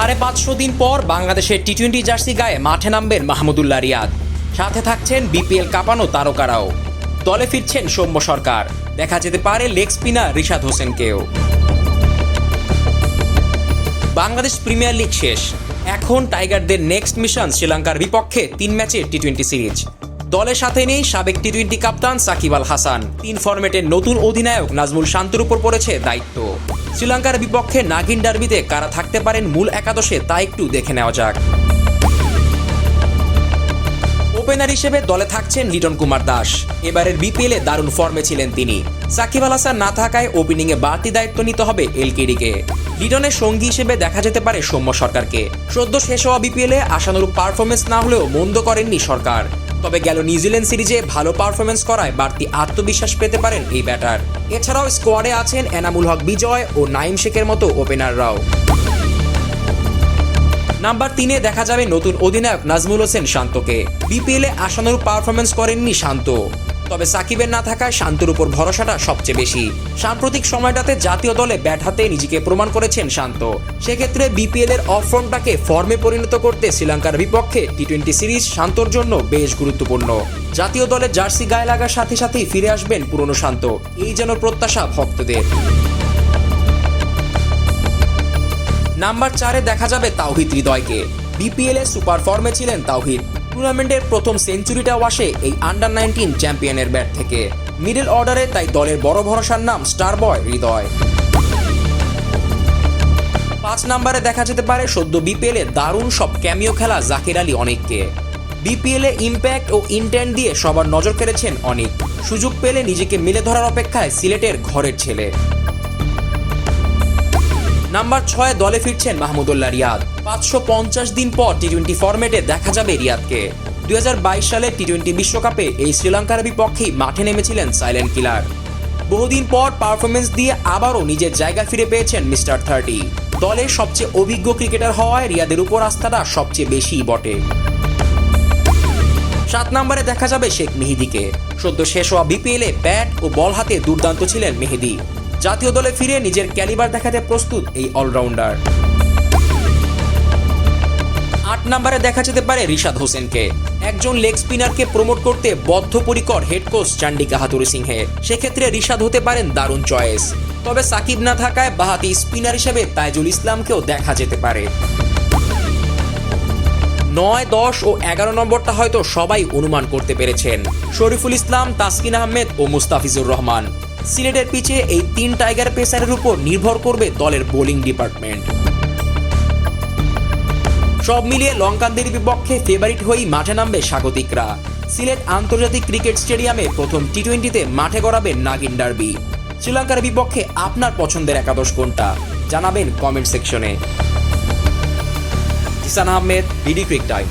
সাড়ে পাঁচশো দিন পর বাংলাদেশের টি টোয়েন্টি জার্সি গায়ে মাঠে নামবেন মাহমুদুল্লাহ রিয়াদ। সাথে থাকছেন বিপিএল কাঁপানো তারকারাও। দলে ফিরছেন সৌম্য সরকার। দেখা যেতে পারে লেগ স্পিনার রিশাদ হোসেনকেও। বাংলাদেশ প্রিমিয়ার লিগ শেষ। এখন টাইগারদের নেক্সট মিশন শ্রীলঙ্কার বিপক্ষে তিন ম্যাচের টি টোয়েন্টি সিরিজ। দলের সাথে নেই সাবেক টি টোয়েন্টি কাপ্তান সাকিব আল হাসান। তিন ফরম্যাটের নতুন অধিনায়ক নাজমুল শান্তর উপর পড়েছে দায়িত্ব। শ্রীলঙ্কার বিপক্ষে নাগিন ডার্বিতে কারা থাকতে পারেন মূল একাদশে তা একটু দেখে নেওয়া যাক। ওপেনার হিসেবে দলে থাকছেন লিটন কুমার দাস। এবারের বিপিএল এ দারুণ ফর্মে ছিলেন তিনি। সাকিব আল হাসান না থাকায় ওপেনিংয়ে বাড়তি দায়িত্ব নিতে হবে এলকেডিকে লিটনের সঙ্গী হিসেবে দেখা যেতে পারে সৌম্য সরকারকে। সদ্য শেষ হওয়া বিপিএল এ আশানুরূপ পারফরমেন্স না হলেও মন্দ করেননি সরকার। তবে গেল নিউজিল্যান্ড সিরিজে ভালো পারফরমেন্স করায় বাড়তি আত্মবিশ্বাস পেতে পারেন এই ব্যাটার। এছাড়াও স্কোয়াডে আছেন এনামুল হক বিজয় ও নাইম শেখের মতো ওপেনাররাও। নাম্বার তিনে দেখা যাবে নতুন অধিনায়ক নাজমুল হোসেন শান্তকে। বিপিএল এ আশানুরূপ পারফরমেন্স করেননি শান্ত। তবে সাকিবের না থাকায় শান্তর উপর ভরসাটা সবচেয়ে বেশি। সাম্প্রতিক সময়টাতে জাতীয় দলে ব্যাট হাতে নিজেকে প্রমাণ করেছেন শান্ত। সেক্ষেত্রে বিপিএল এর অফ ফর্মটাকে ফর্মে পরিণত করতে শ্রীলঙ্কার বিপক্ষে টি টোয়েন্টি সিরিজ শান্তর জন্য বেশ গুরুত্বপূর্ণ। জাতীয় দলে জার্সি গায়ে লাগার সাথে সাথেই ফিরে আসবেন পুরনো শান্ত। এই যেন প্রত্যাশা ভক্তদের। নাম্বার চারে দেখা যাবে তাওহিদ হৃদয়কে। বিপিএল সুপার ফর্মে ছিলেন তাওহিদ। টুর্নামেন্টের প্রথম সেঞ্চুরিটাও আসে এই আন্ডার নাইনটিন চ্যাম্পিয়নের ব্যাট থেকে। মিডল অর্ডারে তাই দলের বড় ভরসার নাম স্টার বয় হৃদয়। পাঁচ নম্বরে দেখা যেতে পারে সদ্য বিপিএল দারুণ সব ক্যামিও খেলা জাকির আলী অনেককে। বিপিএল ইম্প্যাক্ট ও ইন্টেন্ট দিয়ে সবার নজর কেড়েছেন অনেক। সুযোগ পেলে নিজেকে মিলে ধরার অপেক্ষায় সিলেটের ঘরের ছেলে। নাম্বার ছয় দলে ফিরছেন মাহমুদুল্লাহ রিয়াদ। পাঁচশো পঞ্চাশ দিন পর টি টোয়েন্টি ফরম্যাটে দেখা যাবে রিয়াদকে। দুই হাজার সালে টি টোয়েন্টি বিশ্বকাপে এই শ্রীলঙ্কার বিপক্ষেই মাঠে নেমেছিলেন সাইলেন্ট কিলার। বহুদিন পর পারফরমেন্স দিয়ে আবারও নিজের জায়গা ফিরে পেয়েছেন মিস্টার থার্টি। দলের সবচেয়ে অভিজ্ঞ ক্রিকেটার হওয়ায় রিয়াদের উপর আস্থাটা সবচেয়ে বেশি বটে। সাত নম্বরে দেখা যাবে শেখ মেহেদিকে। সদ্য শেষ হওয়া বিপিএল ব্যাট ও বল হাতে দুর্দান্ত ছিলেন মেহেদি। জাতীয় দলে ফিরে নিজের ক্যালিবার দেখাতে প্রস্তুত এই অলরাউন্ডার। আট নম্বরে দেখা যেতে পারে রিশাদ হোসেনকে। একজন লেগ স্পিনারকে প্রমোট করতে বদ্ধপরিকর head coach Chandika Hathurusingha. সেক্ষেত্রে রিশাদ হতে পারেন দারুণ চয়েস। তবে সাকিব না থাকায় বাহাতি স্পিনার হিসেবে তাইজুল ইসলামকেও দেখা যেতে পারে। নয়, দশ ও এগারো নম্বরটা হয়তো সবাই অনুমান করতে পেরেছেন। শরীফুল ইসলাম, তাসকিন আহমেদ ও মুস্তাফিজুর রহমান। সিলেটের পিছে এই তিন টাইগার পেসারের উপর নির্ভর করবে দলের বোলিং ডিপার্টমেন্ট। সব মিলিয়ে লঙ্কানদের বিপক্ষে ফেভারিট হয়েই মাঠে নামবে স্বাগতিকরা। সিলেট আন্তর্জাতিক ক্রিকেট স্টেডিয়ামে প্রথম টি টোয়েন্টিতে মাঠে গড়াবে নাগিন ডার্বি। শ্রীলঙ্কার বিপক্ষে আপনার পছন্দের একাদশ কোনটা? জানাবেন কমেন্ট সেকশনে। Kishan Ahmed BD cric time.